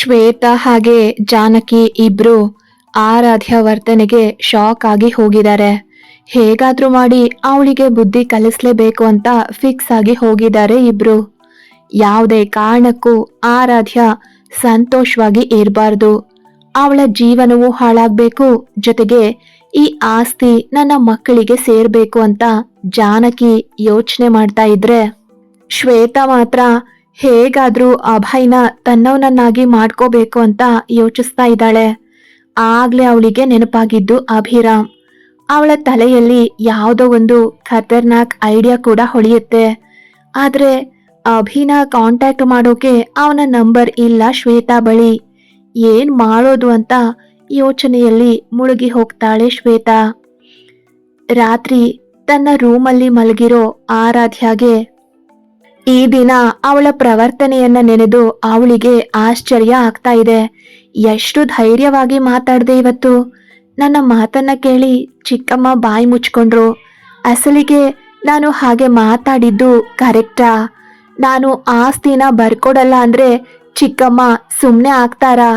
ಶ್ವೇತಾ ಹಾಗೆ ಜಾನಕಿ ಇಬ್ರು ಆರಾಧ್ಯ ವರ್ತನೆಗೆ ಶಾಕ್ ಆಗಿ ಹೋಗಿದ್ದಾರೆ. ಹೇಗಾದ್ರೂ ಮಾಡಿ ಅವಳಿಗೆ ಬುದ್ಧಿ ಕಲಿಸ್ಲೇಬೇಕು ಅಂತ ಫಿಕ್ಸ್ ಆಗಿ ಹೋಗಿದ್ದಾರೆ ಇಬ್ರು. ಯಾವುದೇ ಕಾರಣಕ್ಕೂ ಆರಾಧ್ಯ ಸಂತೋಷವಾಗಿ ಇರಬಾರ್ದು. ಅವಳ ಜೀವನವು ಹಾಳಾಗ್ಬೇಕು, ಜೊತೆಗೆ ಈ ಆಸ್ತಿ ನನ್ನ ಮಕ್ಕಳಿಗೆ ಸೇರ್ಬೇಕು ಅಂತ ಜಾನಕಿ ಯೋಚನೆ ಮಾಡ್ತಾ ಇದ್ರೆ. ಶ್ವೇತಾ ಮಾತ್ರ ಹೇಗಾದ್ರೂ ಅಭಯ್ನ ತನ್ನವನನ್ನಾಗಿ ಮಾಡ್ಕೋಬೇಕು ಅಂತ ಯೋಚಿಸ್ತಾ ಇದ್ದಾಳೆ. ಆಗ್ಲೇ ಅವಳಿಗೆ ನೆನಪಾಗಿದ್ದು ಅಭಿರಾಮ್. ಅವಳ ತಲೆಯಲ್ಲಿ ಯಾವುದೋ ಒಂದು ಖತರ್ನಾಕ್ ಐಡಿಯಾ ಕೂಡ ಹೊಳೆಯುತ್ತೆ. ಆದ್ರೆ ಅಭಿನ ಕಾಂಟ್ಯಾಕ್ಟ್ ಮಾಡೋಕೆ ಅವನ ನಂಬರ್ ಇಲ್ಲ ಶ್ವೇತಾ ಬಳಿ. ಏನ್ ಮಾಡೋದು ಅಂತ ಯೋಚನೆಯಲ್ಲಿ ಮುಳುಗಿ ಹೋಗ್ತಾಳೆ ಶ್ವೇತಾ. ರಾತ್ರಿ ತನ್ನ ರೂಮಲ್ಲಿ ಮಲಗಿರೋ ಆರಾಧ್ಯಾಗೆ ಈ ದಿನ ಅವಳ ಪ್ರವರ್ತನೆಯನ್ನ ನೆನೆದು ಅವಳಿಗೆ ಆಶ್ಚರ್ಯ ಆಗ್ತಾ ಇದೆ. ಎಷ್ಟು ಧೈರ್ಯವಾಗಿ ಮಾತಾಡ್ದೆ ಇವತ್ತು? ನನ್ನ ಮಾತನ್ನ ಕೇಳಿ ಚಿಕ್ಕಮ್ಮ ಬಾಯಿ ಮುಚ್ಕೊಂಡ್ರು. ಅಸಲಿಗೆ ನಾನು ಹಾಗೆ ಮಾತಾಡಿದ್ದು ಕರೆಕ್ಟಾ? ನಾನು ಆಸ್ತಿನ ಬರ್ಕೊಡಲ್ಲ ಅಂದ್ರೆ ಚಿಕ್ಕಮ್ಮ ಸುಮ್ಮನೆ ಆಗ್ತಾರಾ?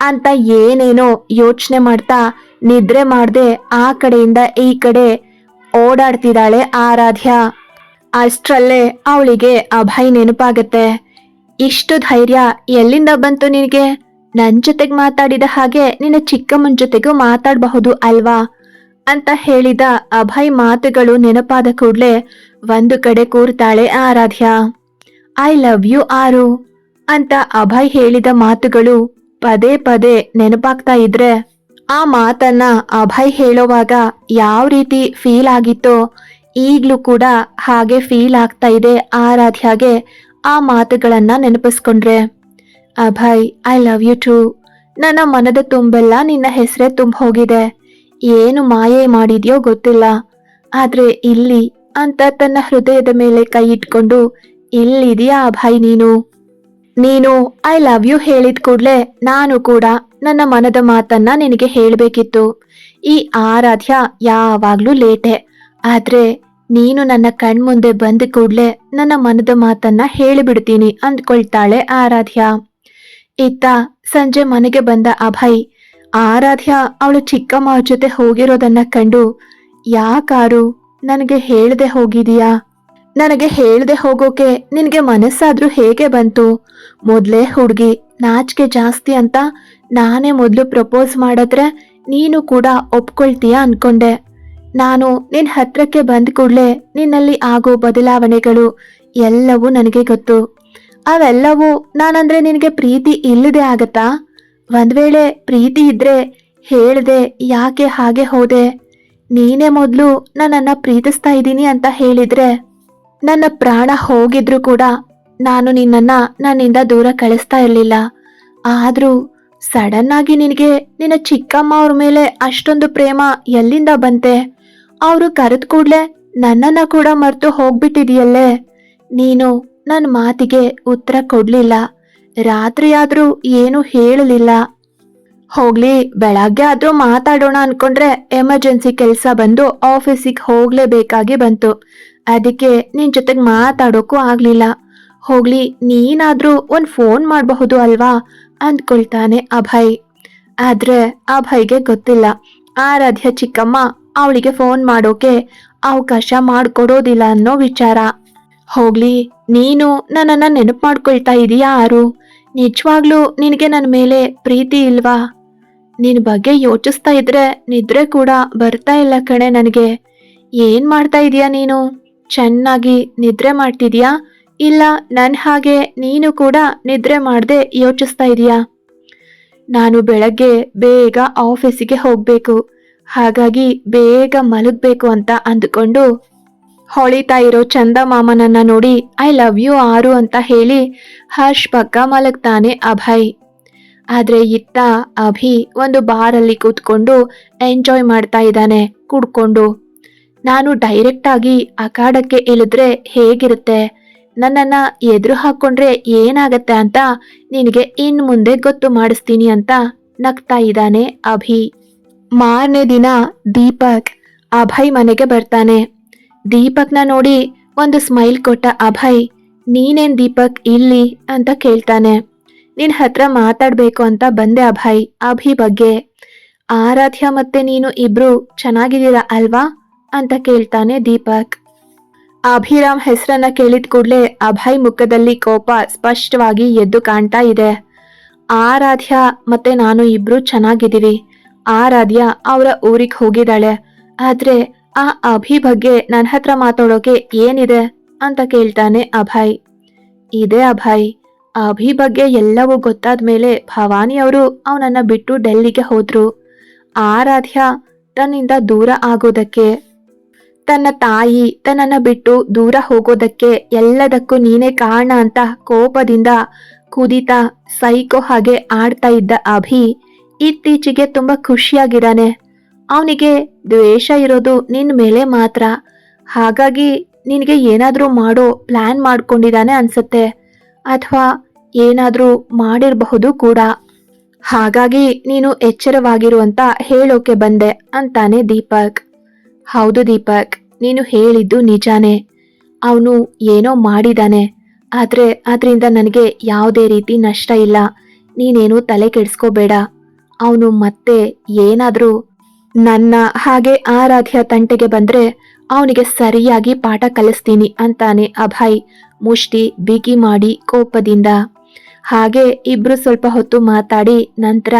ಅಂತ ಏನೇನೋ ಯೋಚನೆ ಮಾಡ್ತಾ ನಿದ್ರೆ ಮಾಡ್ದೆ ಆ ಕಡೆಯಿಂದ ಈ ಕಡೆ ಓಡಾಡ್ತಿದ್ದಾಳೆ ಆರಾಧ್ಯ. ಅಷ್ಟ್ರಲ್ಲೇ ಅವಳಿಗೆ ಅಭಯ್ ನೆನಪಾಗತ್ತೆ. ಇಷ್ಟು ಧೈರ್ಯ ಎಲ್ಲಿಂದ ಬಂತು ನಿನಗೆ? ನನ್ನ ಜೊತೆಗೆ ಮಾತಾಡಿದ ಹಾಗೆ ನಿನ್ನ ಚಿಕ್ಕಮ್ಮನ ಜೊತೆಗೂ ಮಾತಾಡಬಹುದು ಅಲ್ವಾ? ಅಂತ ಹೇಳಿದ ಅಭಯ್ ಮಾತುಗಳು ನೆನಪಾದ ಕೂಡಲೇ ಒಂದು ಕಡೆ ಕೂರ್ತಾಳೆ Aaradhya. I love you Aaru ಅಂತ ಅಭಯ್ ಹೇಳಿದ ಮಾತುಗಳು ಪದೇ ಪದೇ ನೆನಪಾಗ್ತಾ ಇದ್ರೆ, ಆ ಮಾತನ್ನ ಅಭಯ್ ಹೇಳೋವಾಗ ಯಾವ ರೀತಿ ಫೀಲ್ ಆಗಿತ್ತೋ ಈಗ್ಲೂ ಕೂಡ ಹಾಗೆ ಫೀಲ್ ಆಗ್ತಾ ಇದೆ ಆರಾಧ್ಯಾಗೆ ಆ ಮಾತುಗಳನ್ನ ನೆನಪಿಸ್ಕೊಂಡ್ರೆ. Abhay I love you too ನನ್ನ ಮನದ ತುಂಬೆಲ್ಲ ನಿನ್ನ ಹೆಸರೇ ತುಂಬ ಹೋಗಿದೆ ಏನು ಮಾಯೆ ಮಾಡಿದ್ಯೋ ಗೊತ್ತಿಲ್ಲ. ಆದ್ರೆ ಇಲ್ಲಿ ಅಂತ ತನ್ನ ಹೃದಯದ ಮೇಲೆ ಕೈ ಇಟ್ಕೊಂಡು, ಇಲ್ಲಿದೆಯಾ ಅಭಯ್ ನೀನು? ನೀನು ಐ ಲವ್ ಯು ಹೇಳಿದ ಕೂಡಲೇ ನಾನು ಕೂಡ ನನ್ನ ಮನದ ಮಾತನ್ನ ನಿನಗೆ ಹೇಳಬೇಕಿತ್ತು. ಈ ಆರಾಧ್ಯ ಯಾವಾಗ್ಲೂ ಲೇಟೆ. ಆದ್ರೆ ನೀನು ನನ್ನ ಕಣ್ಮುಂದೆ ಬಂದ ಕೂಡ್ಲೆ ನನ್ನ ಮನದ ಮಾತನ್ನ ಹೇಳಿಬಿಡ್ತೀನಿ ಅಂದ್ಕೊಳ್ತಾಳೆ ಆರಾಧ್ಯ. ಇತ್ತ ಸಂಜೆ ಮನೆಗೆ ಬಂದ ಅಭಯ್, ಆರಾಧ್ಯ ಅವಳು ಚಿಕ್ಕಮ್ಮ ಜೊತೆ ಹೋಗಿರೋದನ್ನ ಕಂಡು ಯಾಕಾರು ನನಗೆ ಹೇಳದೆ ಹೋಗಿದೀಯಾ ನನಗೆ ಹೇಳದೆ ಹೋಗೋಕೆ ನಿನಗೆ ಮನಸ್ಸಾದ್ರೂ ಹೇಗೆ ಬಂತು? ಮೊದಲೇ ಹುಡುಗಿ, ನಾಚಿಕೆ ಜಾಸ್ತಿ ಅಂತ ನಾನೇ ಮೊದಲು ಪ್ರಪೋಸ್ ಮಾಡಿದ್ರೆ ನೀನು ಕೂಡ ಒಪ್ಕೊಳ್ತೀಯಾ ಅನ್ಕೊಂಡೆ. ನಾನು ನಿನ್ನ ಹತ್ರಕ್ಕೆ ಬಂದ ಕೂಡಲೇ ನಿನ್ನಲ್ಲಿ ಆಗೋ ಬದಲಾವಣೆಗಳು ಎಲ್ಲವೂ ನನಗೆ ಗೊತ್ತು. ಅವೆಲ್ಲವೂ ನಾನಂದ್ರೆ ನಿನಗೆ ಪ್ರೀತಿ ಇಲ್ಲದೆ ಆಗತ್ತಾ? ಒಂದ್ ವೇಳೆ ಪ್ರೀತಿ ಇದ್ರೆ ಹೇಳ್ದೆ ಯಾಕೆ ಹಾಗೆ ಹೋದೆ? ನೀನೇ ಮೊದಲು ನನ್ನನ್ನ ಪ್ರೀತಿಸ್ತಾ ಇದ್ದೀನಿ ಅಂತ ಹೇಳಿದ್ರೆ ನನ್ನ ಪ್ರಾಣ ಹೋಗಿದ್ರು ಕೂಡ ನಾನು ನಿನ್ನನ್ನ ನನ್ನಿಂದ ದೂರ ಕಳಿಸ್ತಾ ಇರಲಿಲ್ಲ. ಆದ್ರೂ ಸಡನ್ ಆಗಿ ನಿನಗೆ ನಿನ್ನ ಚಿಕ್ಕಮ್ಮ ಅವ್ರ ಮೇಲೆ ಅಷ್ಟೊಂದು ಪ್ರೇಮ ಎಲ್ಲಿಂದ ಬಂತೆ? ಅವರು ಕರೆದ ಕೂಡ್ಲೆ ನನ್ನನ್ನ ಕೂಡ ಮರ್ತು ಹೋಗ್ಬಿಟ್ಟಿದೆಯಲ್ಲೇ. ನೀನು ನನ್ನ ಮಾತಿಗೆ ಉತ್ತರ ಕೊಡ್ಲಿಲ್ಲ. ರಾತ್ರಿ ಆದ್ರೂ ಏನು ಹೇಳಲಿಲ್ಲ. ಹೋಗ್ಲಿ, ಬೆಳಗ್ಗೆ ಆದ್ರೂ ಮಾತಾಡೋಣ ಅನ್ಕೊಂಡ್ರೆ ಎಮರ್ಜೆನ್ಸಿ ಕೆಲಸ ಬಂದು ಆಫೀಸಿಗೆ ಹೋಗ್ಲೇಬೇಕಾಗಿ ಬಂತು. ಅದಕ್ಕೆ ನಿನ್ ಜೊತೆಗೆ ಮಾತಾಡೋಕ್ಕೂ ಆಗ್ಲಿಲ್ಲ. ಹೋಗ್ಲಿ, ನೀನಾದ್ರೂ ಒಂದ್ ಫೋನ್ ಮಾಡಬಹುದು ಅಲ್ವಾ? ಅಂದ್ಕೊಳ್ತಾನೆ ಅಭಯ್. ಆದ್ರೆ ಅಭಯ್ಗೆ ಗೊತ್ತಿಲ್ಲ. ಆರಾಧ್ಯ ಚಿಕ್ಕಮ್ಮ ಅವಳಿಗೆ ಫೋನ್ ಮಾಡೋಕೆ ಅವಕಾಶ ಮಾಡಿಕೊಡೋದಿಲ್ಲ ಅನ್ನೋ ವಿಚಾರ. ಹೋಗ್ಲಿ, ನೀನು ನನ್ನನ್ನ ನೆನಪು ಮಾಡ್ಕೊಳ್ತಾ ಇದೀಯಾ ಆರು ನಿಜವಾಗ್ಲೂ ನಿನಗೆ ನನ್ನ ಮೇಲೆ ಪ್ರೀತಿ ಇಲ್ವಾ? ನಿನ್ನ ಬಗ್ಗೆ ಯೋಚಿಸ್ತಾ ಇದ್ರೆ ನಿದ್ರೆ ಕೂಡ ಬರ್ತಾ ಇಲ್ಲ ಕಣೆ ನನಗೆ. ಏನ್ ಮಾಡ್ತಾ ಇದೀಯಾ ನೀನು? ಚೆನ್ನಾಗಿ ನಿದ್ರೆ ಮಾಡ್ತಿದ್ಯಾ? ಇಲ್ಲ ನನ್ನ ಹಾಗೆ ನೀನು ಕೂಡ ನಿದ್ರೆ ಮಾಡದೆ ಯೋಚಿಸ್ತಾ ಇದೀಯಾ? ನಾನು ಬೆಳಗ್ಗೆ ಬೇಗ ಆಫೀಸಿಗೆ ಹೋಗ್ಬೇಕು. ಹಾಗಾಗಿ ಬೇಗ ಮಲಗಬೇಕು ಅಂತ ಅಂದುಕೊಂಡು ಹೊಳಿತಾ ಇರೋ ಚಂದ ಮಾಮನನ್ನ ನೋಡಿ ಐ ಲವ್ ಯು ಆರು ಅಂತ ಹೇಳಿ ಹರ್ಷ್ ಪಕ್ಕ ಮಲಗ್ತಾನೆ ಅಭಯ್. ಆದ್ರೆ ಇತ್ತ ಅಭಿ ಒಂದು ಬಾರಲ್ಲಿ ಕೂತ್ಕೊಂಡು ಎಂಜಾಯ್ ಮಾಡ್ತಾ ಇದ್ದಾನೆ, ಕುಡ್ಕೊಂಡು. ನಾನು ಡೈರೆಕ್ಟ್ ಆಗಿ ಅಖಾಡಕ್ಕೆ ಇಳಿದ್ರೆ ಹೇಗಿರುತ್ತೆ? ನನ್ನನ್ನ ಎದುರು ಹಾಕೊಂಡ್ರೆ ಏನಾಗತ್ತೆ ಅಂತ ನಿನಗೆ ಇನ್ನು ಮುಂದೆ ಗೊತ್ತು ಮಾಡಿಸ್ತೀನಿ ಅಂತ ನಗ್ತಾ ಇದ್ದಾನೆ ಅಭಿ. ಮಾರನೇ ದಿನ ದೀಪಕ್ ಅಭಯ್ ಮನೆಗೆ ಬರ್ತಾನೆ. ದೀಪಕ್ನ ನೋಡಿ ಒಂದು ಸ್ಮೈಲ್ ಕೊಟ್ಟ ಅಭಯ್, ನೀನೇನ್ ದೀಪಕ್ ಇಲ್ಲಿ? ಅಂತ ಕೇಳ್ತಾನೆ. ನಿನ್ನ ಹತ್ರ ಮಾತಾಡಬೇಕು ಅಂತ ಬಂದೆ ಅಭಯ್, ಅಭಿ ಬಗ್ಗೆ. ಆರಾಧ್ಯ ಮತ್ತೆ ನೀನು ಇಬ್ರು ಚೆನ್ನಾಗಿದ್ದೀರಾ ಅಲ್ವಾ? ಅಂತ ಕೇಳ್ತಾನೆ ದೀಪಕ್. ಅಭಿರಾಮ್ ಹೆಸರನ್ನ ಕೇಳಿದ ಕೂಡಲೇ ಅಭಯ್ ಮುಖದಲ್ಲಿ ಕೋಪ ಸ್ಪಷ್ಟವಾಗಿ ಎದ್ದು ಕಾಣ್ತಾ ಇದೆ. ಆರಾಧ್ಯ ಮತ್ತೆ ನಾನು ಇಬ್ರು ಚೆನ್ನಾಗಿದ್ದೀವಿ. ಆರಾಧ್ಯ ಅವರ ಊರಿಗೆ ಹೋಗಿದ್ದಾಳೆ. ಆದ್ರೆ ಆ ಅಭಿ ಬಗ್ಗೆ ನನ್ನ ಹತ್ರ ಮಾತಾಡೋಕೆ ಏನಿದೆ ಅಂತ ಕೇಳ್ತಾನೆ ಅಭಯ್. ಇದೆ ಅಭಯ್. ಅಭಿ ಬಗ್ಗೆ ಎಲ್ಲವೂ ಗೊತ್ತಾದ ಮೇಲೆ ಭವಾನಿ ಅವರು ಅವನನ್ನ ಬಿಟ್ಟು ಡೆಲ್ಲಿಗೆ ಹೋದ್ರು. ಆರಾಧ್ಯ ತನ್ನಿಂದ ದೂರ ಆಗೋದಕ್ಕೆ, ತನ್ನ ತಾಯಿ ತನ್ನನ್ನ ಬಿಟ್ಟು ದೂರ ಹೋಗೋದಕ್ಕೆ ಎಲ್ಲದಕ್ಕೂ ನೀನೇ ಕಾರಣ ಅಂತ ಕೋಪದಿಂದ ಕುದಿತ ಸೈಕೋ ಹಾಗೆ ಆಡ್ತಾ ಇದ್ದ ಅಭಿ ಇತ್ತೀಚೆಗೆ ತುಂಬಾ ಖುಷಿಯಾಗಿದ್ದಾನೆ. ಅವನಿಗೆ ದ್ವೇಷ ಇರೋದು ನಿನ್ ಮೇಲೆ ಮಾತ್ರ. ಹಾಗಾಗಿ ನಿನಗೆ ಏನಾದರೂ ಮಾಡೋ ಪ್ಲಾನ್ ಮಾಡ್ಕೊಂಡಿದ್ದಾನೆ ಅನ್ಸುತ್ತೆ. ಅಥವಾ ಏನಾದರೂ ಮಾಡಿರಬಹುದು ಕೂಡ. ಹಾಗಾಗಿ ನೀನು ಎಚ್ಚರವಾಗಿರು ಅಂತ ಹೇಳೋಕೆ ಬಂದೆ ಅಂತಾನೆ ದೀಪಕ್. ಹೌದು ದೀಪಕ್, ನೀನು ಹೇಳಿದ್ದು ನಿಜಾನೇ. ಅವನು ಏನೋ ಮಾಡಿದಾನೆ ಆದ್ರೆ ಅದರಿಂದ ನನಗೆ ಯಾವುದೇ ರೀತಿ ನಷ್ಟ ಇಲ್ಲ. ನೀನೇನು ತಲೆ ಕೆಡಿಸ್ಕೋಬೇಡ. ಅವನು ಮತ್ತೆ ಏನಾದರೂ ನನ್ನ ಹಾಗೆ ಆರಾಧ್ಯ ತಂಟೆಗೆ ಬಂದ್ರೆ ಅವನಿಗೆ ಸರಿಯಾಗಿ ಪಾಠ ಕಲಿಸ್ತೀನಿ ಅಂತಾನೆ ಅಭಯ್ ಮುಷ್ಟಿ ಬಿಗಿ ಮಾಡಿ ಕೋಪದಿಂದ. ಹಾಗೆ ಇಬ್ರು ಸ್ವಲ್ಪ ಹೊತ್ತು ಮಾತಾಡಿ ನಂತರ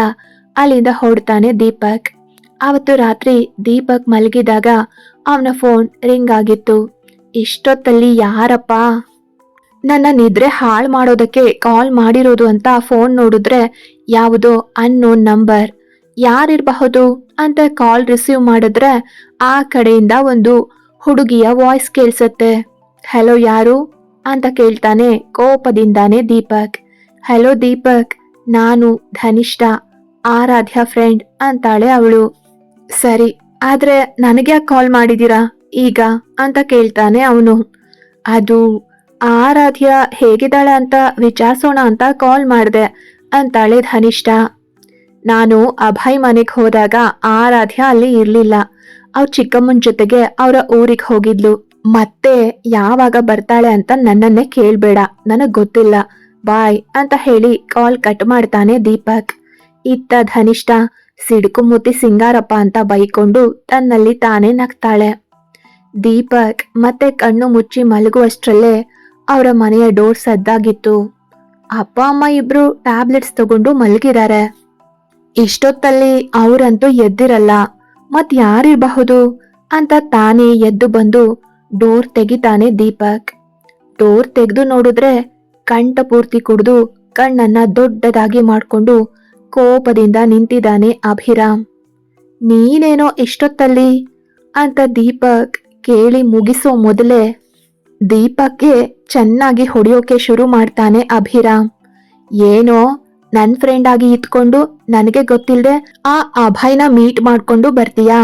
ಅಲ್ಲಿಂದ ಹೊಡ್ತಾನೆ ದೀಪಕ್. ಅವತ್ತು ರಾತ್ರಿ ದೀಪಕ್ ಮಲಗಿದಾಗ ಅವನ ಫೋನ್ ರಿಂಗ್ ಆಗಿತ್ತು. ಇಷ್ಟೊತ್ತಲ್ಲಿ ಯಾರಪ್ಪ? ನನ್ನ ನಿದ್ರೆ ಹಾಳು ಮಾಡೋದಕ್ಕೆ ಕಾಲ್ ಮಾಡಿರೋದು ಅಂತ ಫೋನ್ ನೋಡಿದ್ರೆ, ಯಾವುದೋ? ಅನ್ನೋನ್ ನಂಬರ್ ಯಾರಿರಬಹುದು? ಅಂತ ಕಾಲ್ ರಿಸೀವ್ ಮಾಡಿದ್ರೆ, ಆ ಕಡೆಯಿಂದ ಒಂದು ಹುಡುಗಿಯ ವಾಯ್ಸ್ ಕೇಳಿಸತ್ತೆ. ಹಲೋ ಯಾರು? ಅಂತ ಕೇಳ್ತಾನೆ ಕೋಪದಿಂದಾನೆ ದೀಪಕ್. ಹಲೋ ದೀಪಕ್. ನಾನು ಧನಿಷ್ಠ, ಆರಾಧ್ಯ ಫ್ರೆಂಡ್ ಅಂತಾಳೆ ಅವಳು. ಸರಿ, ಆದ್ರೆ ನನಗ್ಯಾಕೆ ಕಾಲ್ ಮಾಡಿದೀರಾ ಈಗ? ಅಂತ ಕೇಳ್ತಾನೆ ಅವನು. ಅದು ಆರಾಧ್ಯ ಹೇಗಿದ್ದಾಳೆ ಅಂತ ವಿಚಾರಿಸೋಣ ಅಂತ ಕಾಲ್ ಮಾಡಿದೆ, ಅಂತಾಳೆ ಧನಿಷ್ಠ. ನಾನು ಅಭಯ್ ಮನೆಗೆ ಹೋದಾಗ ಆರಾಧ್ಯ ಅಲ್ಲಿ ಇರ್ಲಿಲ್ಲ. ಅವ್ರ ಚಿಕ್ಕಮ್ಮನ ಜೊತೆಗೆ ಅವರ ಊರಿಗೆ ಹೋಗಿದ್ಲು. ಮತ್ತೆ ಯಾವಾಗ ಬರ್ತಾಳೆ ಅಂತ ನನ್ನನ್ನೇ ಕೇಳ್ಬೇಡ, ನನಗೆ ಗೊತ್ತಿಲ್ಲ. ಬಾಯ್ ಅಂತ ಹೇಳಿ ಕಾಲ್ ಕಟ್ ಮಾಡ್ತಾನೆ ದೀಪಕ್. ಇತ್ತ ಧನಿಷ್ಠ, ಸಿಡುಕು ಮುತ್ತಿ ಸಿಂಗಾರಪ್ಪ ಅಂತ ಬೈಕೊಂಡು ತನ್ನಲ್ಲಿ ತಾನೇ ನಗ್ತಾಳೆ. ದೀಪಕ್ ಮತ್ತೆ ಕಣ್ಣು ಮುಚ್ಚಿ ಮಲಗುವಷ್ಟರಲ್ಲೇ ಅವರ ಮನೆಯ ಡೋರ್ ಸದ್ದಾಗಿತ್ತು. ಅಪ್ಪ, ಅಮ್ಮ ಇಬ್ರು ಟ್ಯಾಬ್ಲೆಟ್ಸ್ ತಗೊಂಡು ಮಲಗಿದ್ದಾರೆ ಇಷ್ಟೊತ್ತಲ್ಲಿ ಅವರಂತೂ ಎದ್ದಿರಲ್ಲ, ಮತ್ ಯಾರಿರಬಹುದು ಅಂತ ತಾನೇ ಎದ್ದು ಬಂದು ಡೋರ್ ತೆಗಿತಾನೆ ದೀಪಕ್. ಡೋರ್ ತೆಗೆದು ನೋಡಿದ್ರೆ ಕಂಠ ಪೂರ್ತಿ ಕುಡಿದು ಕಣ್ಣನ್ನ ದೊಡ್ಡದಾಗಿ ಮಾಡಿಕೊಂಡು ಕೋಪದಿಂದ ನಿಂತಿದ್ದಾನೆ ಅಭಿರಾಮ್. ನೀನೇನೋ ಇಷ್ಟೊತ್ತಲ್ಲಿ? ಅಂತ ದೀಪಕ್ ಕೇಳಿ ಮುಗಿಸೋ ಮೊದಲೇ ದೀಪಕ್ಗೆ ಚೆನ್ನಾಗಿ ಹೊಡೆಯೋಕೆ ಶುರು ಮಾಡ್ತಾನೆ ಅಭಿರಾಮ್ ಏನೋ ನನ್ನ ಫ್ರೆಂಡ್ ಆಗಿ ಇತ್ಕೊಂಡು ನನಗೆ ಗೊತ್ತಿಲ್ಲದೆ ಆ ಅಭಯ್ನ ಮೀಟ್ ಮಾಡ್ಕೊಂಡು ಬರ್ತೀಯಾ?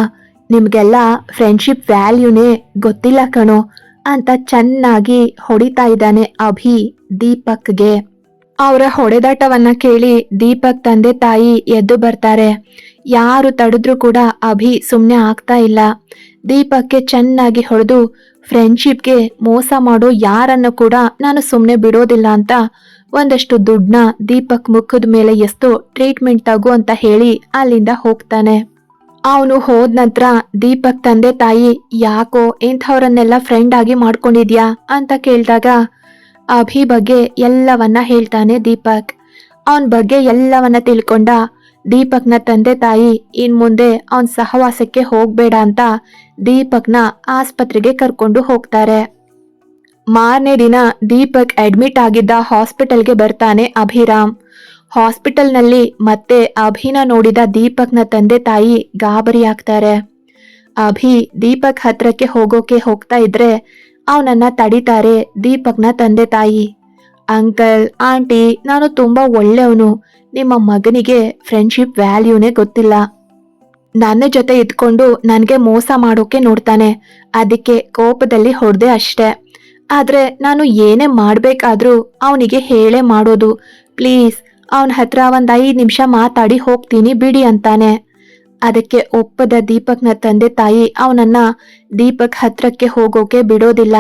ನಿಮ್ಗೆಲ್ಲ ಫ್ರೆಂಡ್ಶಿಪ್ ವ್ಯಾಲ್ಯೂನೇ ಗೊತ್ತಿಲ್ಲ ಕಣೋ ಅಂತ ಚೆನ್ನಾಗಿ ಹೊಡಿತಾ ಇದ್ದಾನೆ ಅಭಿ ದೀಪಕ್ಗೆ. ಅವರ ಹೊಡೆದಾಟವನ್ನ ಕೇಳಿ ದೀಪಕ್ ತಂದೆ ತಾಯಿ ಎದ್ದು ಬರ್ತಾರೆ. ಯಾರು ತಡೆದ್ರೂ ಕೂಡ ಅಭಿ ಸುಮ್ಮನೆ ಆಗ್ತಾ ಇಲ್ಲ. ದೀಪಕ್ಗೆ ಚೆನ್ನಾಗಿ ಹೊಡೆದು ಫ್ರೆಂಡ್ಶಿಪ್ಗೆ ಮೋಸ ಮಾಡೋ ಯಾರನ್ನು ಕೂಡ ನಾನು ಸುಮ್ಮನೆ ಬಿಡೋದಿಲ್ಲ ಅಂತ ಒಂದಷ್ಟು ದುಡ್ಡನ್ನ ದೀಪಕ್ ಮುಖದ ಮೇಲೆ ಎಸ್ತು ಟ್ರೀಟ್ಮೆಂಟ್ ತಗೋ ಅಂತ ಹೇಳಿ ಅಲ್ಲಿಂದ ಹೋಗ್ತಾನೆ. ಅವನು ಹೋದ ನಂತರ ದೀಪಕ್ ತಂದೆ ತಾಯಿ, ಯಾಕೋ ಇಂಥವರನ್ನೆಲ್ಲ ಫ್ರೆಂಡ್ ಆಗಿ ಮಾಡ್ಕೊಂಡಿದ್ಯಾ? ಅಂತ ಕೇಳಿದಾಗ, ಅಭಿ ಬಗ್ಗೆ ಎಲ್ಲವನ್ನ ಹೇಳ್ತಾನೆ ದೀಪಕ್. ಅವನ ಬಗ್ಗೆ ಎಲ್ಲವನ್ನ ತಿಳ್ಕೊಂಡ ದೀಪಕ್ನ ತಂದೆ ತಾಯಿ ಇನ್ ಮುಂದೆ ಅವನ್ ಸಹವಾಸಕ್ಕೆ ಹೋಗ್ಬೇಡ ಅಂತ ದೀಪಕ್ನ ಆಸ್ಪತ್ರೆಗೆ ಕರ್ಕೊಂಡು ಹೋಗ್ತಾರೆ. ಮಾರನೇ ದಿನ ದೀಪಕ್ ಅಡ್ಮಿಟ್ ಆಗಿದ್ದ ಹಾಸ್ಪಿಟಲ್ಗೆ ಬರ್ತಾನೆ ಅಭಿರಾಮ್. ಹಾಸ್ಪಿಟಲ್ನಲ್ಲಿ ಮತ್ತೆ ಅಭಿನ ನೋಡಿದ ದೀಪಕ್ನ ತಂದೆ ತಾಯಿ ಗಾಬರಿ ಆಗ್ತಾರೆ ಅಭಿ ದೀಪಕ್ ಹತ್ರಕ್ಕೆ ಹೋಗೋಕೆ ಹೋಗ್ತಾ ಇದ್ರೆ ಅವನನ್ನ ತಡಿತಾರೆ ದೀಪಕ್ನ ತಂದೆ ತಾಯಿ. ಅಂಕಲ್, ಆಂಟಿ, ನಾನು ತುಂಬಾ ಒಳ್ಳೆಯವನು. ನಿಮ್ಮ ಮಗನಿಗೆ ಫ್ರೆಂಡ್ಶಿಪ್ ವ್ಯಾಲ್ಯೂನೇ ಗೊತ್ತಿಲ್ಲ. ನನ್ನ ಜೊತೆ ಇದ್ಕೊಂಡು ನನಗೆ ಮೋಸ ಮಾಡೋಕೆ ನೋಡ್ತಾನೆ. ಅದಕ್ಕೆ ಕೋಪದಲ್ಲಿ ಹೊಡೆದೆ ಅಷ್ಟೆ. ಆದ್ರೆ ನಾನು ಏನೇ ಮಾಡಬೇಕಾದ್ರೂ ಅವನಿಗೆ ಹೇಳೇ ಮಾಡೋದು. ಪ್ಲೀಸ್, ಅವನ ಹತ್ರ ಒಂದು ಐದು ನಿಮಿಷ ಮಾತಾಡಿ ಹೋಗ್ತೀನಿ, ಬಿಡಿ ಅಂತಾನೆ. ಅದಕ್ಕೆ ಒಪ್ಪದ ದೀಪಕ್ನ ತಂದೆ ತಾಯಿ ಅವನನ್ನ ದೀಪಕ್ ಹತ್ರಕ್ಕೆ ಹೋಗೋಕೆ ಬಿಡೋದಿಲ್ಲ.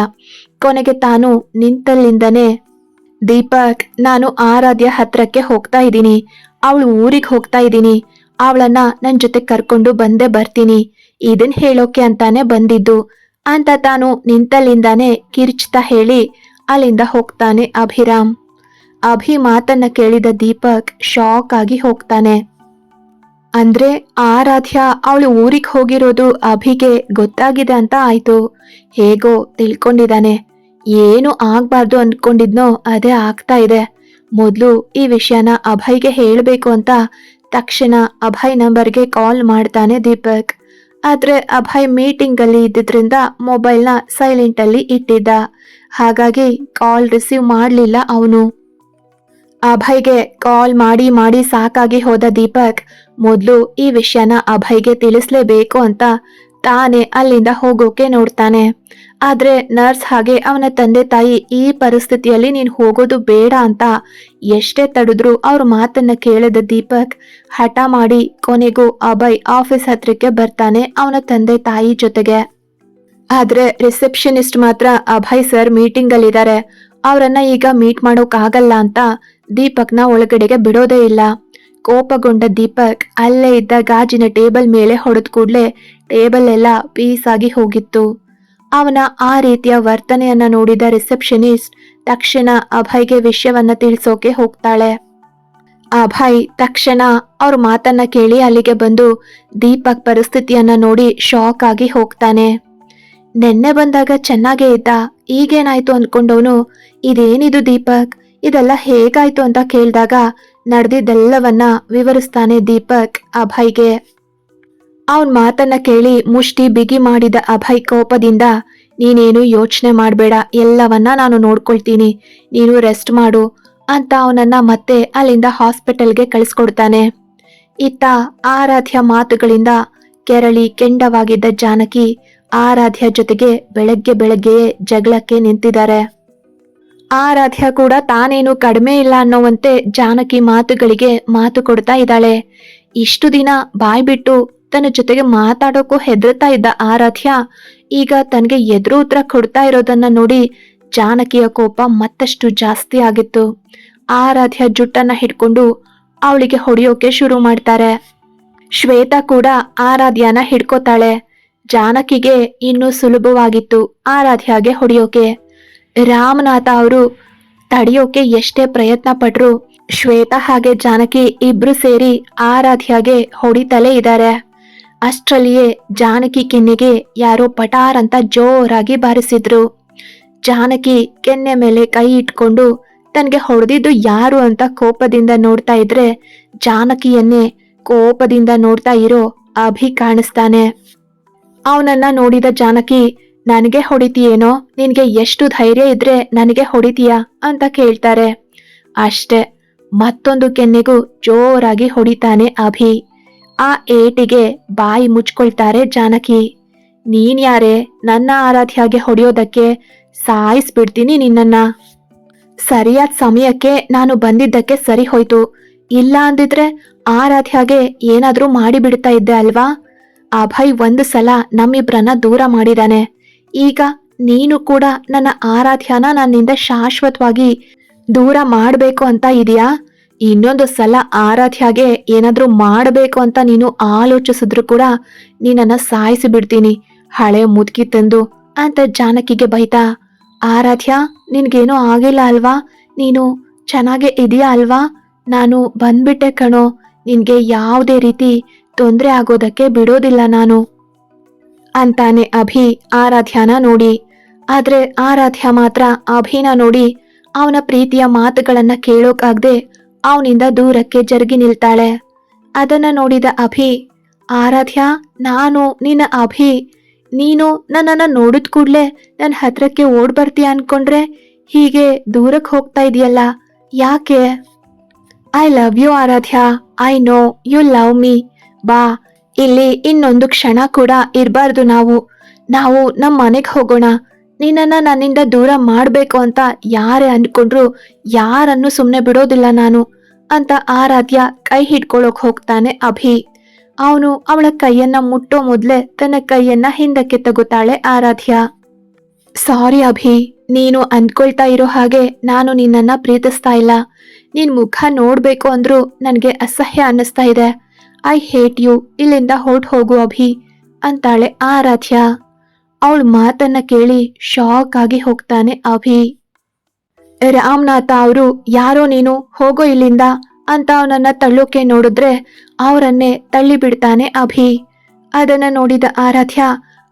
ಕೊನೆಗೆ ತಾನು ನಿಂತಲ್ಲಿಂದನೇ ದೀಪಕ್, ನಾನು ಆರಾಧ್ಯ ಹತ್ರಕ್ಕೆ ಹೋಗ್ತಾ ಇದ್ದೀನಿ. ಅವಳು ಊರಿಗೆ ಹೋಗ್ತಾ ಇದ್ದೀನಿ. ಅವಳನ್ನ ನನ್ನ ಜೊತೆ ಕರ್ಕೊಂಡು ಬಂದೇ ಬರ್ತೀನಿ. ಇದನ್ ಹೇಳೋಕೆ ಅಂತಾನೆ ಬಂದಿದ್ದು. ಅಂತ ತಾನು ನಿಂತಲ್ಲಿಂದಾನೆ ಕಿರ್ಚ್ತಾ ಹೇಳಿ ಅಲ್ಲಿಂದ ಹೋಗ್ತಾನೆ ಅಭಿರಾಮ್. ಅಭಿ ಮಾತನ್ನ ಕೇಳಿದ ದೀಪಕ್ ಶಾಕ್ ಆಗಿ ಹೋಗ್ತಾನೆ. ಅಂದ್ರೆ ಆರಾಧ್ಯ ಅವಳು ಊರಿಗೆ ಹೋಗಿರೋದು ಅಭಿಗೆ ಗೊತ್ತಾಗಿದೆ ಅಂತ ಆಯ್ತು. ಹೇಗೋ ತಿಳ್ಕೊಂಡಿದ್ದಾನೆ. ಏನು ಆಗ್ಬಾರ್ದು ಅನ್ಕೊಂಡಿದ್ನೋ ಅದೇ ಆಗ್ತಾ ಇದೆ. ಮೊದಲು ಈ ವಿಷಯನ ಅಭಯ್ಗೆ ಹೇಳಬೇಕು ಅಂತ ತಕ್ಷಣ ಅಭಯ್ ನಂಬರ್ಗೆ ಕಾಲ್ ಮಾಡ್ತಾನೆ ದೀಪಕ್. ಆದರೆ ಅಭಯ್ ಮೀಟಿಂಗ್ ಅಲ್ಲಿ ಇದ್ದಿದ್ರಿಂದ ಮೊಬೈಲ್ನ ಸೈಲೆಂಟ್ ಅಲ್ಲಿ ಇಟ್ಟಿದ್ದ. ಹಾಗಾಗಿ ಕಾಲ್ ರಿಸೀವ್ ಮಾಡಲಿಲ್ಲ ಅವನು. ಅಭಯ್ಗೆ ಕಾಲ್ ಮಾಡಿ ಮಾಡಿ ಸಾಕಾಗಿ ಹೋದ ದೀಪಕ್ ಮೊದಲು ಈ ವಿಷಯನ ಅಭಯ್ಗೆ ತಿಳಿಸ್ಲೇಬೇಕು ಅಂತ ತಾನೇ ಅಲ್ಲಿಂದ ಹೋಗೋಕೆ ನೋಡ್ತಾನೆ. ಆದ್ರೆ ನರ್ಸ್ ಹಾಗೆ ಅವನ ತಂದೆ ತಾಯಿ ಈ ಪರಿಸ್ಥಿತಿಯಲ್ಲಿ ನೀನು ಹೋಗೋದು ಬೇಡ ಅಂತ ಎಷ್ಟೇ ತಡೆದ್ರು ಅವ್ರ ಮಾತನ್ನ ಕೇಳದ ದೀಪಕ್ ಹಠ ಮಾಡಿ ಕೊನೆಗೂ ಅಭಯ್ ಆಫೀಸ್ ಹತ್ರಕ್ಕೆ ಬರ್ತಾನೆ ಅವನ ತಂದೆ ತಾಯಿ ಜೊತೆಗೆ. ಆದ್ರೆ ರಿಸೆಪ್ಷನಿಸ್ಟ್ ಮಾತ್ರ ಅಭಯ್ ಸರ್ ಮೀಟಿಂಗ್ ಅಲ್ಲಿದ್ದಾರೆ ಅವರನ್ನ ಈಗ ಮೀಟ್ ಮಾಡೋಕ್ ಆಗಲ್ಲ ಅಂತ ದೀಪಕ್ನ ಒಳಗಡೆಗೆ ಬಿಡೋದೇ ಇಲ್ಲ. ಕೋಪಗೊಂಡ ದೀಪಕ್ ಅಲ್ಲೇ ಇದ್ದ ಗಾಜಿನ ಟೇಬಲ್ ಮೇಲೆ ಹೊಡೆದ ಕೂಡಲೇ ಟೇಬಲ್ ಎಲ್ಲ ಪೀಸ್ ಆಗಿ ಹೋಗಿತ್ತು. ಅವನ ಆ ರೀತಿಯ ವರ್ತನೆಯನ್ನ ನೋಡಿದ ರಿಸೆಪ್ಷನಿಸ್ಟ್ ತಕ್ಷಣ ಅಭಯ್ಗೆ ವಿಷಯವನ್ನ ತಿಳಿಸೋಕೆ ಹೋಗ್ತಾಳೆ. ಅಭಯ್ ತಕ್ಷಣ ಅವ್ರ ಮಾತನ್ನ ಕೇಳಿ ಅಲ್ಲಿಗೆ ಬಂದು ದೀಪಕ್ ಪರಿಸ್ಥಿತಿಯನ್ನ ನೋಡಿ ಶಾಕ್ ಆಗಿ ಹೋಗ್ತಾನೆ. ನೆನ್ನೆ ಬಂದಾಗ ಚೆನ್ನಾಗೇ ಇದ್ದ, ಈಗೇನಾಯ್ತು ಅನ್ಕೊಂಡವನು, ಇದೇನಿದು ದೀಪಕ್? ಇದೆಲ್ಲ ಹೇಗಾಯ್ತು? ಅಂತ ಕೇಳಿದಾಗ ನಡೆದಿದ್ದೆಲ್ಲವನ್ನ ವಿವರಿಸ್ತಾನೆ ದೀಪಕ್ ಅಭಯ್ಗೆ. ಅವನ್ ಮಾತನ್ನ ಕೇಳಿ ಮುಷ್ಟಿ ಬಿಗಿ ಮಾಡಿದ ಅಭಯ್ ಕೋಪದಿಂದ, ನೀನೇನು ಯೋಚನೆ ಮಾಡಬೇಡ, ಎಲ್ಲವನ್ನ ನಾನು ನೋಡ್ಕೊಳ್ತೀನಿ, ನೀನು ರೆಸ್ಟ್ ಮಾಡು ಅಂತ ಅವನನ್ನ ಮತ್ತೆ ಅಲ್ಲಿಂದ ಹಾಸ್ಪಿಟಲ್ಗೆ ಕಳಿಸ್ಕೊಡ್ತಾನೆ. ಇತ್ತ ಆರಾಧ್ಯ ಮಾತುಗಳಿಂದ ಕೆರಳಿ ಕೆಂಡವಾಗಿದ್ದ ಜಾನಕಿ ಆರಾಧ್ಯ ಜೊತೆಗೆ ಬೆಳಗ್ಗೆ ಬೆಳಗ್ಗೆಯೇ ಜಗಳಕ್ಕೆ ನಿಂತಿದ್ದಾರೆ. ಆರಾಧ್ಯ ಕೂಡ ತಾನೇನು ಕಡಿಮೆ ಇಲ್ಲ ಅನ್ನೋವಂತೆ ಜಾನಕಿ ಮಾತುಗಳಿಗೆ ಮಾತು ಕೊಡ್ತಾ ಇದ್ದಾಳೆ. ಇಷ್ಟು ದಿನ ಬಾಯ್ ಬಿಟ್ಟು ತನ್ನ ಜೊತೆಗೆ ಮಾತಾಡೋಕ್ಕೂ ಹೆದರ್ತಾ ಇದ್ದ ಆರಾಧ್ಯ ಈಗ ತನಗೆ ಎದುರು ಉತ್ತರ ಕೊಡ್ತಾ ಇರೋದನ್ನ ನೋಡಿ ಜಾನಕಿಯ ಕೋಪ ಮತ್ತಷ್ಟು ಜಾಸ್ತಿ ಆಗಿತ್ತು. ಆರಾಧ್ಯ ಜುಟ್ಟನ್ನ ಹಿಡ್ಕೊಂಡು ಅವಳಿಗೆ ಹೊಡೆಯೋಕೆ ಶುರು ಮಾಡ್ತಾರೆ. ಶ್ವೇತಾ ಕೂಡ ಆರಾಧ್ಯನ ಹಿಡ್ಕೋತಾಳೆ. ಜಾನಕಿಗೆ ಇನ್ನೂ ಸುಲಭವಾಗಿತ್ತು ಆರಾಧ್ಯಗೆ ಹೊಡೆಯೋಕೆ. ರಾಮನಾಥ ಅವರು ತಡೆಯೋಕೆ ಎಷ್ಟೇ ಪ್ರಯತ್ನ ಪಟ್ರು ಶ್ವೇತಾ ಹಾಗೆ ಜಾನಕಿ ಇಬ್ರು ಸೇರಿ ಆರಾಧ್ಯಾಗೆ ಹೊಡಿತಲೇ ಇದ್ದಾರೆ. ಅಷ್ಟರಲ್ಲಿಯೇ ಜಾನಕಿ ಕೆನ್ನೆಗೆ ಯಾರೋ ಪಟಾರ್ ಅಂತ ಜೋರಾಗಿ ಬಾರಿಸಿದ್ರು. ಜಾನಕಿ ಕೆನ್ನೆ ಮೇಲೆ ಕೈ ಇಟ್ಕೊಂಡು ತನಗೆ ಹೊಡೆದಿದ್ದು ಯಾರು ಅಂತ ಕೋಪದಿಂದ ನೋಡ್ತಾ ಇದ್ರೆ ಜಾನಕಿಯನ್ನೇ ಕೋಪದಿಂದ ನೋಡ್ತಾ ಇರೋ ಅಭಿ ಕಾಣಿಸ್ತಾನೆ. ಅವನನ್ನ ನೋಡಿದ ಜಾನಕಿ ನನಗೆ ಹೊಡಿತೀಯೇನೋ? ನಿನಗೆ ಎಷ್ಟು ಧೈರ್ಯ ಇದ್ರೆ ನನಗೆ ಹೊಡಿತೀಯಾ? ಅಂತ ಕೇಳ್ತಾರೆ. ಅಷ್ಟೆ. ಮತ್ತೊಂದು ಕೆನ್ನೆಗೂ ಜೋರಾಗಿ ಹೊಡಿತಾನೆ ಅಭಿ. ಆ ಏಟಿಗೆ ಬಾಯಿ ಮುಚ್ಕೊಳ್ತಾರೆ ಜಾನಕಿ. ನೀನ್ ಯಾರೇ? ನನ್ನ ಆರಾಧ್ಯಾಗೆ ಹೊಡೆಯೋದಕ್ಕೆ ಸಾಯಿಸ್ಬಿಡ್ತೀನಿ ನಿನ್ನನ್ನ. ಸರಿಯಾದ ಸಮಯಕ್ಕೆ ನಾನು ಬಂದಿದ್ದಕ್ಕೆ ಸರಿ ಹೋಯ್ತು. ಇಲ್ಲ ಅಂದಿದ್ರೆ ಆರಾಧ್ಯಾಗೆ ಏನಾದರೂ ಮಾಡಿಬಿಡ್ತಾ ಇದ್ದೆ ಅಲ್ವಾ? ಅಭಯ್ ಒಂದು ಸಲ ನಮ್ಮಿಬ್ರನ್ನ ದೂರ ಮಾಡಿದಾನೆ. ಈಗ ನೀನು ಕೂಡ ನನ್ನ ಆರಾಧ್ಯನ ನನ್ನಿಂದ ಶಾಶ್ವತವಾಗಿ ದೂರ ಮಾಡಬೇಕು ಅಂತ ಇದೆಯಾ? ಇನ್ನೊಂದು ಸಲ ಆರಾಧ್ಯಾಗೆ ಏನಾದರೂ ಮಾಡಬೇಕು ಅಂತ ನೀನು ಆಲೋಚಿಸಿದ್ರು ಕೂಡ ನೀನನ್ನ ಸಾಯಿಸಿ ಬಿಡ್ತೀನಿ. ಹಳೆ ಮುದುಕಿ ತಂದು ಅಂತ ಜಾನಕಿಗೆ ಬೈತಾ, ಆರಾಧ್ಯ, ನಿನ್ಗೇನೂ ಆಗಿಲ್ಲ ಅಲ್ವಾ? ನೀನು ಚೆನ್ನಾಗೇ ಇದೆಯಾ ಅಲ್ವಾ? ನಾನು ಬಂದ್ಬಿಟ್ಟೆ ಕಣೋ. ನಿನ್ಗೆ ಯಾವುದೇ ರೀತಿ ತೊಂದರೆ ಆಗೋದಕ್ಕೆ ಬಿಡೋದಿಲ್ಲ ನಾನು. ಅಂತಾನೆ ಅಭಿ ಆರಾಧ್ಯನ ನೋಡಿ. ಆದ್ರೆ ಆರಾಧ್ಯ ಮಾತ್ರ ಅಭಿನ ನೋಡಿ. ಅವನ ಪ್ರೀತಿಯ ಮಾತುಗಳನ್ನ ಕೇಳೋಕಾಗ್ದೆ ಅವನಿಂದ ದೂರಕ್ಕೆ ಜರುಗಿ ನಿಲ್ತಾಳೆ. ಅದನ್ನ ನೋಡಿದ ಅಭಿ, ಆರಾಧ್ಯ, ನಾನು, ನಿನ್ನ ಅಭಿ, ನೀನು ನನ್ನನ್ನ ನೋಡಿದ ಕೂಡಲೇ ನನ್ನ ಹತ್ರಕ್ಕೆ ಓಡ್ ಬರ್ತೀಯ ಅನ್ಕೊಂಡ್ರೆ ಹೀಗೆ ದೂರಕ್ಕೆ ಹೋಗ್ತಾ ಇದೆಯಲ್ಲ, ಯಾಕೆ? I love you Aaradhya. I know you love me ಬಾ ಇಲ್ಲಿ ಇನ್ನೊಂದು ಕ್ಷಣ ಕೂಡ ಇರಬಾರ್ದು ನಾವು. ನಾವು ನಮ್ಮ ಮನೆಗೆ ಹೋಗೋಣ. ನಿನ್ನನ್ನ ನನ್ನಿಂದ ದೂರ ಮಾಡಬೇಕು ಅಂತ ಯಾರೇ ಅಂದ್ಕೊಂಡ್ರು ಯಾರನ್ನು ಸುಮ್ಮನೆ ಬಿಡೋದಿಲ್ಲ ನಾನು ಅಂತ ಆರಾಧ್ಯ ಕೈ ಹಿಡ್ಕೊಳ್ಳೋಕೆ ಹೋಗ್ತಾನೆ ಅಭಿ. ಅವನು ಅವಳ ಕೈಯನ್ನ ಮುಟ್ಟೋ ಮೊದಲೇ ತನ್ನ ಕೈಯನ್ನ ಹಿಂದಕ್ಕೆ ತಗೋತಾಳೆ ಆರಾಧ್ಯ. ಸಾರಿ ಅಭಿ, ನೀನು ಅಂದ್ಕೊಳ್ತಾ ಇರೋ ಹಾಗೆ ನಾನು ನಿನ್ನನ್ನ ಪ್ರೀತಿಸ್ತಾ ಇಲ್ಲ. ನಿನ್ನ ಮುಖ ನೋಡಬೇಕು ಅಂದ್ರೂ ನನಗೆ ಅಸಹ್ಯ ಅನ್ನಿಸ್ತಾ ಇದೆ. ಐ ಹೇಟ್ ಯು, ಇಲ್ಲಿಂದ ಹೊರಟು ಹೋಗು ಅಭಿ, ಅಂತಾಳೆ ಆರಾಧ್ಯ. ಅವಳ ಮಾತನ್ನ ಕೇಳಿ ಶಾಕ್ ಆಗಿ ಹೋಗ್ತಾನೆ ಅಭಿ. ರಾಮನಾಥ ಅವರು, ಯಾರೋ ನೀನು, ಹೋಗೋ ಇಲ್ಲಿಂದ, ಅಂತ ಅವನನ್ನ ತಳ್ಳೋಕೆ ನೋಡಿದ್ರೆ ಅವರನ್ನೇ ತಳ್ಳಿ ಬಿಡ್ತಾನೆ ಅಭಿ. ಅದನ್ನ ನೋಡಿದ ಆರಾಧ್ಯ,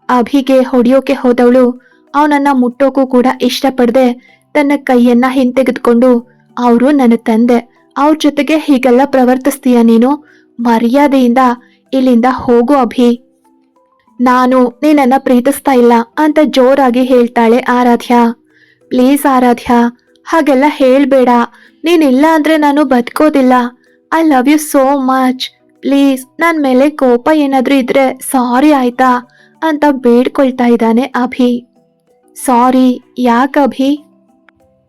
ಅಭಿಗೆ ಹೊಡೆಯೋಕೆ ಹೋದವಳು, ಅವನನ್ನ ಮುಟ್ಟೋಕು ಕೂಡ ಇಷ್ಟಪಡದೆ ತನ್ನ ಕೈಯನ್ನ ಹಿಂತೆಗೆದುಕೊಂಡು, ಅವರು ನನ್ನ ತಂದೆ, ಅವ್ರ ಜೊತೆಗೆ ಹೀಗೆಲ್ಲ ಪ್ರವರ್ತಿಸ್ತೀಯ ನೀನು? ಮರ್ಯಾದೆಯಿಂದ ಇಲ್ಲಿಂದ ಹೋಗು ಅಭಿ. ನಾನು ನಿನ್ನನ್ನು ಪ್ರೀತಿಸ್ತಾ ಇಲ್ಲ ಅಂತ ಜೋರಾಗಿ ಹೇಳ್ತಾಳೆ ಆರಾಧ್ಯ. ಪ್ಲೀಸ್ ಆರಾಧ್ಯ, ಹಾಗೆಲ್ಲ ಹೇಳಬೇಡ. ನೀನಿಲ್ಲ ಅಂದರೆ ನಾನು ಬದುಕೋದಿಲ್ಲ. I love you so much please ನನ್ನ ಮೇಲೆ ಕೋಪ ಏನಾದರೂ ಇದ್ರೆ ಸಾರಿ ಆಯ್ತಾ ಅಂತ ಬೇಡ್ಕೊಳ್ತಾ ಇದ್ದಾನೆ ಅಭಿ. ಸಾರಿ, ಯಾಕೆ ಅಭಿ?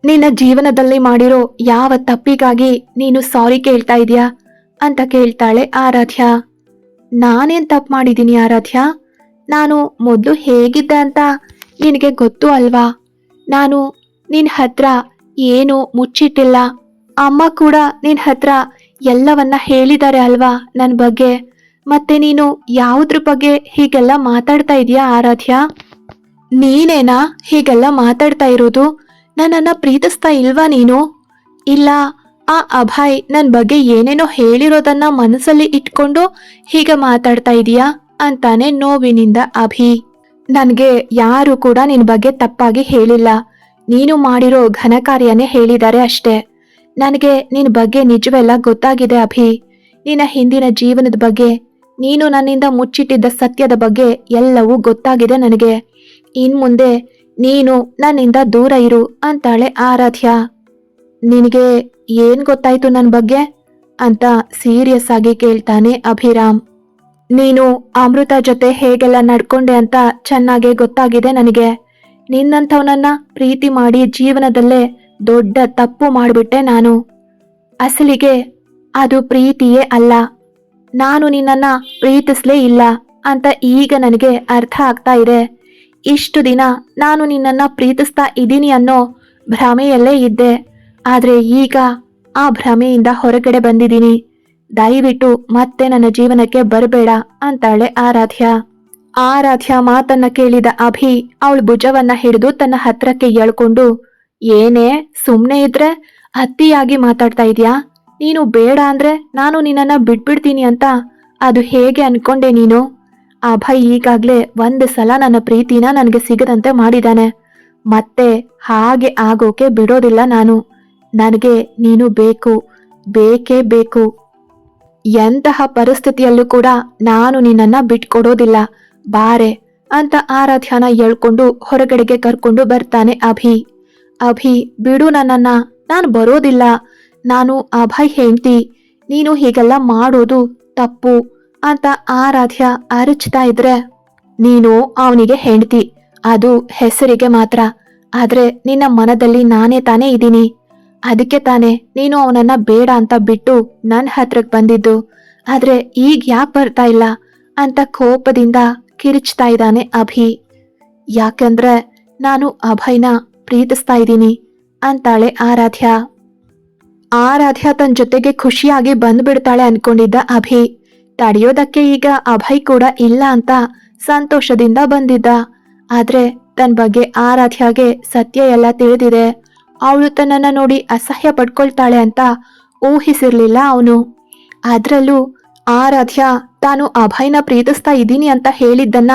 ನಿನ್ನ ಜೀವನದಲ್ಲಿ ಮಾಡಿರೋ ಯಾವ ತಪ್ಪಿಗಾಗಿ ನೀನು ಸಾರಿ ಕೇಳ್ತಾ ಇದೀಯಾ? ಅಂತ ಕೇಳ್ತಾಳೆ ಆರಾಧ್ಯ. ನಾನೇನ್ ತಪ್ಪು ಮಾಡಿದ್ದೀನಿ ಆರಾಧ್ಯ? ನಾನು ಮೊದಲು ಹೇಗಿದ್ದೆ ಅಂತ ನಿನಗೆ ಗೊತ್ತು ಅಲ್ವಾ? ನಾನು ನಿನ್ನ ಹತ್ರ ಏನು ಮುಚ್ಚಿಟ್ಟಿಲ್ಲ. ಅಮ್ಮ ಕೂಡ ನಿನ್ನ ಹತ್ರ ಎಲ್ಲವನ್ನ ಹೇಳಿದ್ದಾರೆ ಅಲ್ವಾ ನನ್ನ ಬಗ್ಗೆ? ಮತ್ತೆ ನೀನು ಯಾವುದ್ರ ಬಗ್ಗೆ ಹೀಗೆಲ್ಲ ಮಾತಾಡ್ತಾ ಇದೀಯಾ ಆರಾಧ್ಯ? ನೀನೇನಾ ಹೀಗೆಲ್ಲ ಮಾತಾಡ್ತಾ ಇರೋದು? ನನ್ನನ್ನು ಪ್ರೀತಿಸ್ತಾ ಇಲ್ವಾ ನೀನು? ಇಲ್ಲ ಆ ಅಭಯ್ ನನ್ನ ಬಗ್ಗೆ ಏನೇನೋ ಹೇಳಿರೋದನ್ನ ಮನಸ್ಸಲ್ಲಿ ಇಟ್ಕೊಂಡು ಹೀಗೆ ಮಾತಾಡ್ತಾ ಇದೀಯಾ ಅಂತಾನೆ ನೋವಿನಿಂದ ಅಭಿ. ನನ್ಗೆ ಯಾರು ಕೂಡ ನಿನ್ ಬಗ್ಗೆ ತಪ್ಪಾಗಿ ಹೇಳಿಲ್ಲ. ನೀನು ಮಾಡಿರೋ ಘನಕಾರ್ಯನೇ ಹೇಳಿದ್ದಾರೆ ಅಷ್ಟೇ. ನನಗೆ ನಿನ್ ಬಗ್ಗೆ ನಿಜವೆಲ್ಲ ಗೊತ್ತಾಗಿದೆ ಅಭಿ. ನಿನ್ನ ಹಿಂದಿನ ಜೀವನದ ಬಗ್ಗೆ, ನೀನು ನನ್ನಿಂದ ಮುಚ್ಚಿಟ್ಟಿದ್ದ ಸತ್ಯದ ಬಗ್ಗೆ ಎಲ್ಲವೂ ಗೊತ್ತಾಗಿದೆ ನನಗೆ. ಇನ್ ಮುಂದೆ ನೀನು ನನ್ನಿಂದ ದೂರ ಇರು ಅಂತಾಳೆ ಆರಾಧ್ಯ. ನಿನಗೆ ಏನ್ ಗೊತ್ತಾಯ್ತು ನನ್ನ ಬಗ್ಗೆ? ಅಂತ ಸೀರಿಯಸ್ ಆಗಿ ಕೇಳ್ತಾನೆ ಅಭಿರಾಮ್. ನೀನು ಅಮೃತ ಜೊತೆ ಹೇಗೆಲ್ಲ ನಡ್ಕೊಂಡೆ ಅಂತ ಚೆನ್ನಾಗೆ ಗೊತ್ತಾಗಿದೆ ನನಗೆ. ನಿನ್ನಂಥವನನ್ನ ಪ್ರೀತಿ ಮಾಡಿ ಜೀವನದಲ್ಲೇ ದೊಡ್ಡ ತಪ್ಪು ಮಾಡಿಬಿಟ್ಟೆ ನಾನು. ಅಸಲಿಗೆ ಅದು ಪ್ರೀತಿಯೇ ಅಲ್ಲ. ನಾನು ನಿನ್ನನ್ನ ಪ್ರೀತಿಸ್ಲೇ ಇಲ್ಲ ಅಂತ ಈಗ ನನಗೆ ಅರ್ಥ ಆಗ್ತಾ ಇದೆ. ಇಷ್ಟು ದಿನ ನಾನು ನಿನ್ನನ್ನ ಪ್ರೀತಿಸ್ತಾ ಇದ್ದೀನಿ ಅನ್ನೋ ಭ್ರಮೆಯಲ್ಲೇ ಇದ್ದೆ. ಆದ್ರೆ ಈಗ ಆ ಭ್ರಮೆಯಿಂದ ಹೊರಗಡೆ ಬಂದಿದ್ದೀನಿ. ದಯವಿಟ್ಟು ಮತ್ತೆ ನನ್ನ ಜೀವನಕ್ಕೆ ಬರಬೇಡ ಅಂತಾಳೆ ಆರಾಧ್ಯ. ಆರಾಧ್ಯ ಮಾತನ್ನ ಕೇಳಿದ ಅಭಿ ಅವಳ ಭುಜವನ್ನ ಹಿಡಿದು ತನ್ನ ಹತ್ರಕ್ಕೆ ಎಳ್ಕೊಂಡು, ಏನೇ ಸುಮ್ಮನೆ ಇದ್ರೆ ಅತಿಯಾಗಿ ಮಾತಾಡ್ತಾ ಇದ್ಯಾ? ನೀನು ಬೇಡ ಅಂದ್ರೆ ನಾನು ನಿನ್ನನ್ನ ಬಿಟ್ಬಿಡ್ತೀನಿ ಅಂತ. ಅದು ಹೇಗೆ ಅನ್ಕೊಂಡೆ ನೀನು? ಅಭಯ್ ಈಗಾಗ್ಲೇ ಒಂದು ಸಲ ನನ್ನ ಪ್ರೀತಿನ ನನಗೆ ಸಿಗದಂತೆ ಮಾಡಿದಾನೆ. ಮತ್ತೆ ಹಾಗೆ ಆಗೋಕೆ ಬಿಡೋದಿಲ್ಲ ನಾನು. ನನಗೆ ನೀನು ಬೇಕು, ಬೇಕೇ ಬೇಕು. ಎಂತಹ ಪರಿಸ್ಥಿತಿಯಲ್ಲೂ ಕೂಡ ನಾನು ನಿನ್ನನ್ನು ಬಿಟ್ಕೊಡೋದಿಲ್ಲ. ಬಾರೆ, ಅಂತ ಆರಾಧ್ಯಾನ ಎಳ್ಕೊಂಡು ಹೊರಗಡೆಗೆ ಕರ್ಕೊಂಡು ಬರ್ತಾನೆ ಅಭಿ. ಅಭಿ, ಬಿಡು ನನ್ನನ್ನ, ನಾನು ಬರೋದಿಲ್ಲ. ನಾನು ಅಭಯ್ ಹೆಂಡ್ತಿ, ನೀನು ಹೀಗೆಲ್ಲ ಮಾಡೋದು ತಪ್ಪು, ಅಂತ ಆರಾಧ್ಯ ಅರಚ್ತಾ ಇದ್ರೆ. ನೀನು ಅವನಿಗೆ ಹೆಂಡ್ತಿ, ಅದು ಹೆಸರಿಗೆ ಮಾತ್ರ. ಆದರೆ ನಿನ್ನ ಮನದಲ್ಲಿ ನಾನೇ ತಾನೇ ಇದ್ದೀನಿ. ಅದಕ್ಕೆ ತಾನೆ ನೀನು ಅವನನ್ನ ಬೇಡ ಅಂತ ಬಿಟ್ಟು ನನ್ನ ಹತ್ರಕ್ ಬಂದಿದ್ದು. ಆದ್ರೆ ಈಗ ಯಾಕೆ ಬರ್ತಾ ಇಲ್ಲ ಅಂತ ಕೋಪದಿಂದ ಕಿರಿಚ್ತಾ ಇದ್ದಾನೆ ಅಭಿ. ಯಾಕಂದ್ರೆ ನಾನು ಅಭಯ್ನ ಪ್ರೀತಿಸ್ತಾ ಇದ್ದೀನಿ ಅಂತಾಳೆ ಆರಾಧ್ಯ. ಆರಾಧ್ಯ ತನ್ನ ಜೊತೆಗೆ ಖುಷಿಯಾಗಿ ಬಂದ್ಬಿಡ್ತಾಳೆ ಅನ್ಕೊಂಡಿದ್ದ ಅಭಿ. ತಡೆಯೋದಕ್ಕೆ ಈಗ ಅಭಯ್ ಕೂಡ ಇಲ್ಲ ಅಂತ ಸಂತೋಷದಿಂದ ಬಂದಿದ್ದ. ಆದ್ರೆ ತನ್ನ ಬಗ್ಗೆ ಆರಾಧ್ಯಗೆ ಸತ್ಯ ಎಲ್ಲ ತಿಳಿದಿದೆ. ಅವಳು ತನ್ನನ್ನು ನೋಡಿ ಅಸಹ್ಯ ಪಡ್ಕೊಳ್ತಾಳೆ ಅಂತ ಊಹಿಸಿರ್ಲಿಲ್ಲ ಅವನು. ಅದರಲ್ಲೂ ಆರಾಧ್ಯ, ತಾನು ಅಭಯನ ಪ್ರೀತಿಸ್ತಾ ಇದ್ದೀನಿ ಅಂತ ಹೇಳಿದ್ದನ್ನ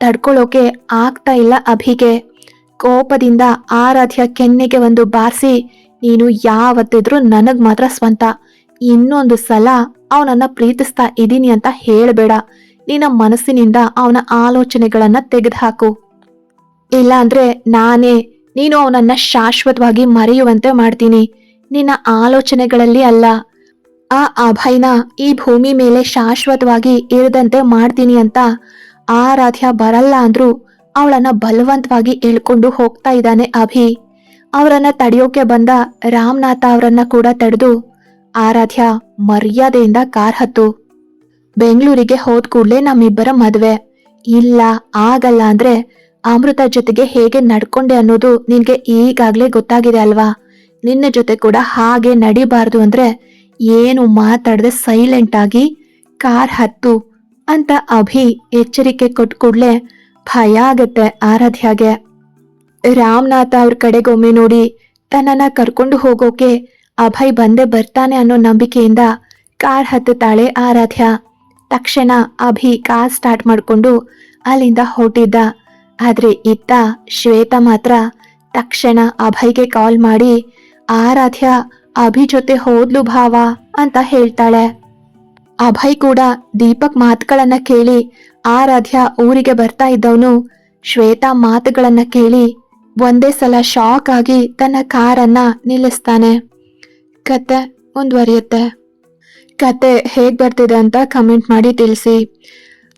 ತಡ್ಕೊಳ್ಳೋಕೆ ಆಗ್ತಾ ಇಲ್ಲ ಅಭಿಗೆ. ಕೋಪದಿಂದ ಆರಾಧ್ಯ ಕೆನ್ನೆಗೆ ಒಂದು ಬಾರಿಸಿ, ನೀನು ಯಾವತ್ತಿದ್ರೂ ನನಗ್ ಮಾತ್ರ ಸ್ವಂತ. ಇನ್ನೊಂದು ಸಲ ಅವನನ್ನ ಪ್ರೀತಿಸ್ತಾ ಇದ್ದೀನಿ ಅಂತ ಹೇಳಬೇಡ. ನಿನ್ನ ಮನಸ್ಸಿನಿಂದ ಅವನ ಆಲೋಚನೆಗಳನ್ನ ತೆಗೆದುಹಾಕು. ಇಲ್ಲಾಂದ್ರೆ ನಾನೇ ನೀನು ಅವನನ್ನ ಶಾಶ್ವತವಾಗಿ ಮರೆಯುವಂತೆ ಮಾಡ್ತೀನಿ. ನಿನ್ನ ಆಲೋಚನೆಗಳಲ್ಲಿ ಅಲ್ಲ. ಆ ಅಭಯನ ಈ ಭೂಮಿ ಮೇಲೆ ಶಾಶ್ವತವಾಗಿ ಇರದಂತೆ ಮಾಡ್ತೀನಿ ಅಂತ ಆರಾಧ್ಯ ಬರಲ್ಲ ಅಂದ್ರೂ ಅವಳನ್ನ ಬಲವಂತವಾಗಿ ಎಳ್ಕೊಂಡು ಹೋಗ್ತಾ ಇದ್ದಾನೆ ಅಭಿ. ಅವರನ್ನ ತಡೆಯೋಕೆ ಬಂದ ರಾಮನಾಥ ಅವರನ್ನ ಕೂಡ ತಡೆದು ಆರಾಧ್ಯ ಮರ್ಯಾದೆಯಿಂದ ಕಾರ್ ಹತ್ತು. ಬೆಂಗಳೂರಿಗೆ ಹೋದ ಕೂಡಲೇ ನಮ್ಮಿಬ್ಬರ ಮದುವೆ. ಇಲ್ಲ, ಆಗಲ್ಲ ಅಂದ್ರೆ ಅಮೃತ ಜೊತೆಗೆ ಹೇಗೆ ನಡ್ಕೊಂಡೆ ಅನ್ನೋದು ನಿನ್ಗೆ ಈಗಾಗ್ಲೇ ಗೊತ್ತಾಗಿದೆ ಅಲ್ವಾ? ನಿನ್ನ ಜೊತೆ ಕೂಡ ಹಾಗೆ ನಡಿಬಾರ್ದು ಅಂದ್ರೆ ಏನು ಮಾತಾಡದೆ ಸೈಲೆಂಟ್ ಆಗಿ ಕಾರ್ ಹತ್ತು ಅಂತ ಅಭಿ ಎಚ್ಚರಿಕೆ ಕೊಟ್ಟ ಕೂಡ್ಲೆ ಭಯ ಆಗತ್ತೆ ಆರಾಧ್ಯಾಗೆ. ರಾಮನಾಥ ಅವ್ರ ಕಡೆಗೊಮ್ಮೆ ನೋಡಿ ತನ್ನನ್ನ ಕರ್ಕೊಂಡು ಹೋಗೋಕೆ ಅಭಯ್ ಬಂದೇ ಬರ್ತಾನೆ ಅನ್ನೋ ನಂಬಿಕೆಯಿಂದ ಕಾರ್ ಹತ್ತುತ್ತಾಳೆ ಆರಾಧ್ಯ. ತಕ್ಷಣ ಅಭಿ ಕಾರ್ ಸ್ಟಾರ್ಟ್ ಮಾಡಿಕೊಂಡು ಅಲ್ಲಿಂದ ಹೊರಟಿದ್ದ. ಆದ್ರೆ ಇತ್ತ ಶ್ವೇತ ಮಾತ್ರ ತಕ್ಷಣ ಅಭಯ್ಗೆ ಕಾಲ್ ಮಾಡಿ, ಆರಾಧ್ಯ, ಅಭಿ ಜೊತೆ ಹೋದ್ಲು ಭಾವ ಅಂತ ಹೇಳ್ತಾಳೆ. ಅಭಯ್ ಕೂಡ ದೀಪಕ್ ಮಾತುಗಳನ್ನ ಕೇಳಿ, ಆರಾಧ್ಯ ಊರಿಗೆ ಬರ್ತಾ ಇದ್ದವನು. ಶ್ವೇತಾ ಮಾತುಗಳನ್ನ ಕೇಳಿ, ಒಂದೇ ಸಲ ಶಾಕ್ ಆಗಿ ತನ್ನ ಕಾರನ್ನ ನಿಲ್ಲಿಸ್ತಾನೆ. ಕತೆ ಮುಂದುವರಿಯುತ್ತೆ ಕತೆ ಹೇಗ್ ಬರ್ತಿದೆ ಅಂತ ಕಮೆಂಟ್ ಮಾಡಿ ತಿಳಿಸಿ.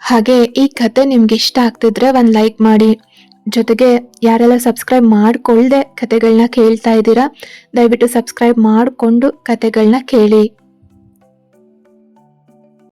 ಹಾಗೆ ಈ ಕತೆ ನಿಮ್ಗೆ ಇಷ್ಟ ಆಗ್ತಿದ್ರೆ ಒಂದು ಲೈಕ್ ಮಾಡಿ. ಜೊತೆಗೆ ಯಾರೆಲ್ಲ ಸಬ್ಸ್ಕ್ರೈಬ್ ಮಾಡಿಕೊಳ್ಳದೆ ಕತೆಗಳನ್ನ ಕೇಳ್ತಾ ಇದ್ದೀರಾ, ದಯವಿಟ್ಟು ಸಬ್ಸ್ಕ್ರೈಬ್ ಮಾಡಿಕೊಂಡು ಕತೆಗಳನ್ನ ಕೇಳಿ.